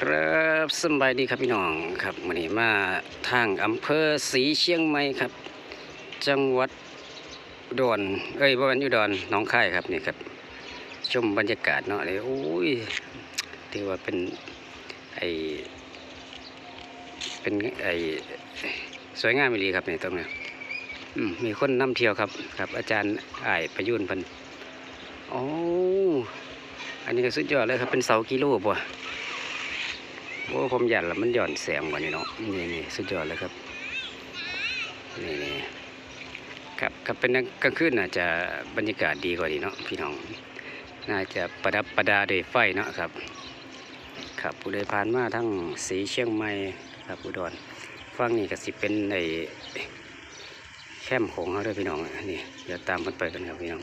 สำบายดีครับพี่น้องครับวันนี้มาทางอำเภอศรีเชียงใหม่ครับ จังหวัดอุดรเอ้ยบ่แม่นอุดรหนองคายครับนี่ครับ ชมบรรยากาศเนาะเลยโอ้ยถือว่าเป็นไอเป็นไอสวยงามอีหลีครับนี่ตรงนี้มีคนนำเที่ยวครับครับ อาจารย์อ้ายประยุนพันโอ้อันนี้ก็สุดยอดเลยครับเป็นเสากิโลบ่ โอ้ผมหยัดแล้วมันหย่อนแสงกว่านี้เนาะนี่นี่สุดยอดเลยครับนี่นี่ครับครับเป็นกลางคืนน่าจะบรรยากาศดีกว่านี้เนาะพี่น้องน่าจะประดับประดาด้วยไฟเนาะครับ ครับผู้ใดผ่านมาทั้งสีเชียงใหม่ครับอุดรฟังนี่ก็สิเป็นในแคมของเขาด้วยพี่น้องนี่เดี๋ยวตามกันไปกันครับพี่น้อง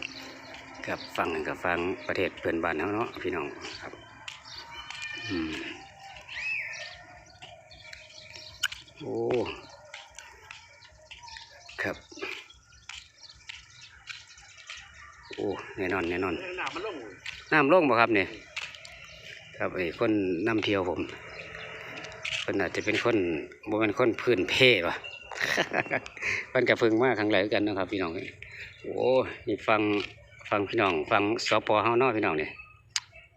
กับฟังกับฟังประเทศเพื่อนบ้านเขาเนาะพี่น้องครับ อืม โอ้ครับ โอ้แน่นอนแน่นอนนามันลงน้ำลงบ่ครับเนี่ยครับไอ้คนนำเที่ยวผมคนอาจจะเป็นคนบ่เป็นคนพื้นเพว่ะมันกับพึ่งมากครั้งแรกกันนะครับพี่น้องโอ้นี่ฟังฟังพี่น้อง ฟังสปเฮานาะพี่น้องเนี่ย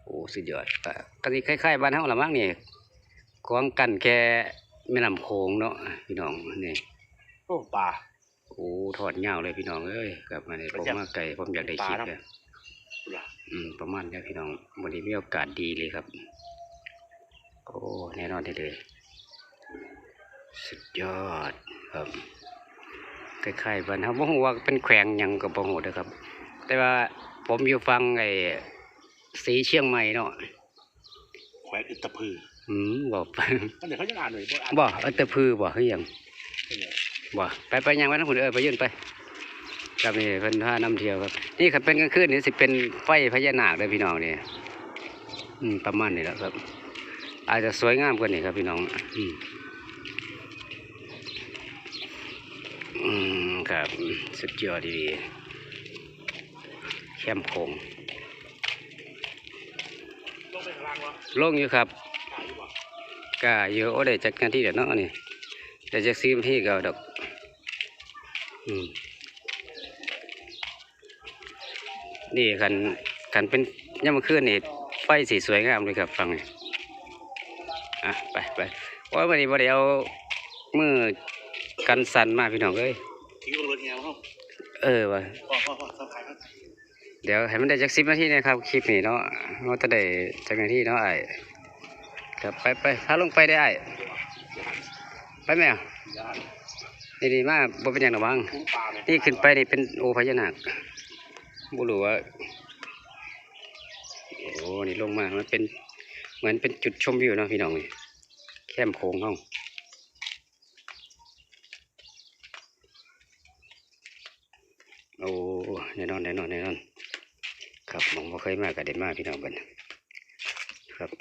โอ้สุดยอดก็คล้ายๆบ้านเฮาละมั้งนี่กวงกันแค่ แม่น้ำโขงเนาะพี่น้องนี่โอ้ปลาโอ้ถอดเงาวเลยพี่น้องเอ้ยกลับมาเนี่ยผมมาไก่ผมอยากได้คลิปเลยปลาอืมประมาณนี้พี่น้องวันนี้มีโอกาสดีเลยครับ โอ้แน่นอนที่เลย สุดยอดครับคล้ายๆบ้านเขาบ่ฮู้ว่าเป็นแขวงหยังก็บ่ฮู้เด้อครับ แต่ว่าผมอยู่ฟังไอ้สีเชียงใหม่เนาะแขวนอึตะพือ อืมบอกไปมันเดี๋ยวเขาจะอ่านหน่อยบ่อ่านบ่อัตตพือบ่คือหยังเนี่ยบ่ไปไปยังไว้นะคุณเออไปยืนไปครับนี่เพิ่นพานำเที่ยวครับ นี่ครับเป็นกลางคืนนี่สิเป็นไฟพญานาคเด้อพี่น้องนี่อืมประมาณนี้แหละครับ อาจจะสวยงามกว่านี้ครับพี่น้อง อืมอืมครับสุดยอดดีๆแคมป์โคงลงไปข้างล่างวะลงอยู่ครับถ่ายอยู่บ่ กาเยอะโอ้ได้จัดการที่เด็ดเนาะนี่แต่จะซีมที่เก่าดอกอืมนี่คันคันเป็นย่ำมอคืนนี่ไฟสีสวยงามเลยครับฟังนี่อะไปไปว่าวันนี้วันเดียวมือกันสันมากพี่น้องเอ้ยทิ้งลงรถแฮวเขาเออว่ะพ่อพ่อพ่อสบายครับเดี๋ยวให้มันได้จักสิบนาทีนะครับคลิปนี้เนาะเราจะได้จักนาทีเนาะไอ้ ครับไปไปพาลงไปได้ไอ้ไปไหมอะนี่ดีมากบ่เป็นอย่างหรอกบ้างนี่ขึ้นไปนี่เป็นโอพญานาคบ่รู้ว่าโอ้นี่ลงมามันเป็นเหมือนเป็นจุดชมวิวเนาะพี่น้องนี่แคมโค้งเฮาโอ้แน่นอนแน่นอนแน่นอน ครับผมบ่เคยมาก็ได้มากพี่น้องเบิ่นครับ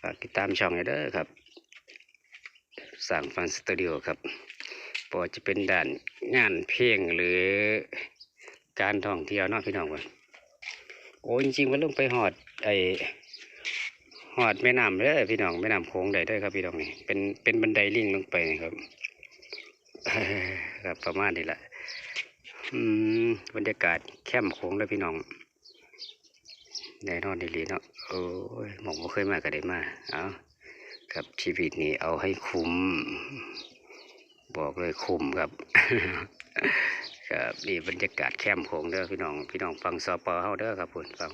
ฝากติดตามช่องให้เด้อครับสร้างฟันสตูดิโอครับพอจะเป็นด่านงานเพลงหรือการท่องเที่ยวนาะพี่น้องเบิ่นโอ้จริงๆมันลงไปหอดไอหอดแม่น้ำเด้อพี่น้องแม่น้ำโขงได้ด้อครับพี่น้องนี่เป็นเป็นบันไดลิงลงไปนะครับครับประมาณนี้แหละอืมบรรยากาศแคมป์โค้งเลยพี่น้องแน่นอนดีๆเนาะ โอ้ยหมองบ่เคยมาก็ได้มาเอากับชีวิตนี้เอาให้คุ้ม บอกเลยคุ้มครับครับนี่บรรยากาศแคมป์โคงเด้อพี่น้องพี่น้องฟังสปเฮาเด้อครับพุ่นฟัง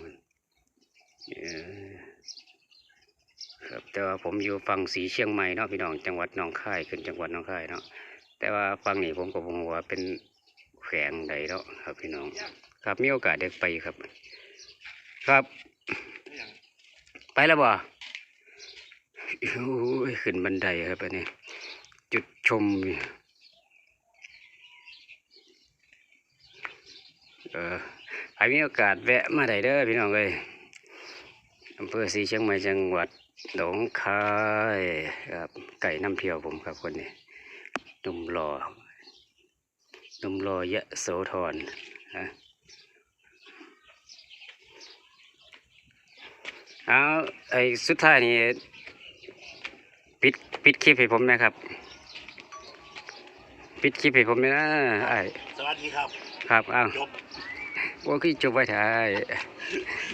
ครับแต่ว่าผมอยู่ฟังสีเชียงใหม่เนาะพี่น้องจังหวัดหนองคายขึ้นจังหวัดหนองคายเนาะแต่ว่าฟังนี่ผมก็บ่รู้ว่าเป็นแขวงใดเนาะครับพี่น้อง ครับมีโอกาสได้ไปครับ ครับ ไปแล้วบ่ขึ้นบันไดครับอันนี้จุดชมเออใครมีโอกาสแวะมาได้เด้อพี่น้องเลยอำเภอศรีเชียงใหม่จังหวัดหนองคายครับไก่น้ำเพียวผมครับคนนี้นุ่มหล่อนุ่มรอยะโสธรฮะ เอาไอ้สุดท้ายนี่ปิดคลิปให้ผมนะครับ ปิดคลิปให้ผมเลยนะไอ้ายสวัสดีครับครับอ้าวจบว่าคือจบไว้ถ่าย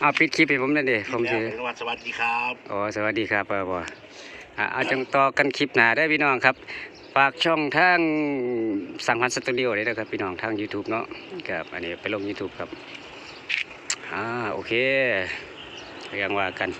เอาปิดคลิปให้ผมนั่นดิผมแล้วสิเป็นวันสวัสดีครับอ๋อสวัสดีครับเออบ่อะเอาจังต่อกันคลิปหน้าได้อพี่น้องครับฝากช่องทางสังพันธ์สตูดิโอเลยนะครับพี่น้องทาง YouTube เนาะครับอันนี้ไปลง YouTube ครับอ่าโอเค ยังว่ากัน